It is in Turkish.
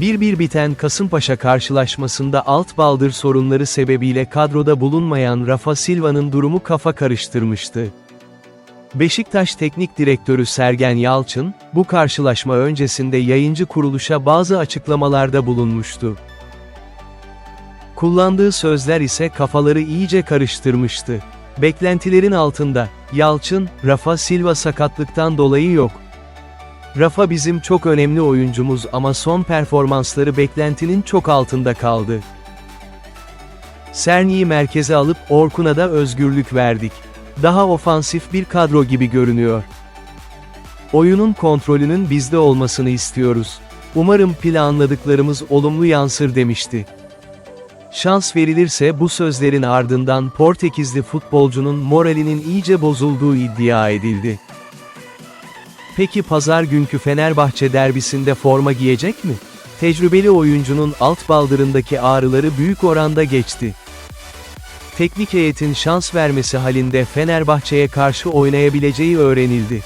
1-1 biten Kasımpaşa karşılaşmasında alt baldır sorunları sebebiyle kadroda bulunmayan Rafa Silva'nın durumu kafa karıştırmıştı. Beşiktaş Teknik Direktörü Sergen Yalçın, bu karşılaşma öncesinde yayıncı kuruluşa bazı açıklamalarda bulunmuştu. Kullandığı sözler ise kafaları iyice karıştırmıştı. Beklentilerin altında, Yalçın, Rafa Silva sakatlıktan dolayı yok. Rafa bizim çok önemli oyuncumuz ama son performansları beklentinin çok altında kaldı. Serni'yi merkeze alıp Orkun'a da özgürlük verdik. Daha ofansif bir kadro gibi görünüyor. Oyunun kontrolünün bizde olmasını istiyoruz. Umarım planladıklarımız olumlu yansır demişti. Şans verilirse bu sözlerin ardından Portekizli futbolcunun moralinin iyice bozulduğu iddia edildi. Peki pazar günkü Fenerbahçe derbisinde forma giyecek mi? Tecrübeli oyuncunun alt baldırındaki ağrıları büyük oranda geçti. Teknik heyetin şans vermesi halinde Fenerbahçe'ye karşı oynayabileceği öğrenildi.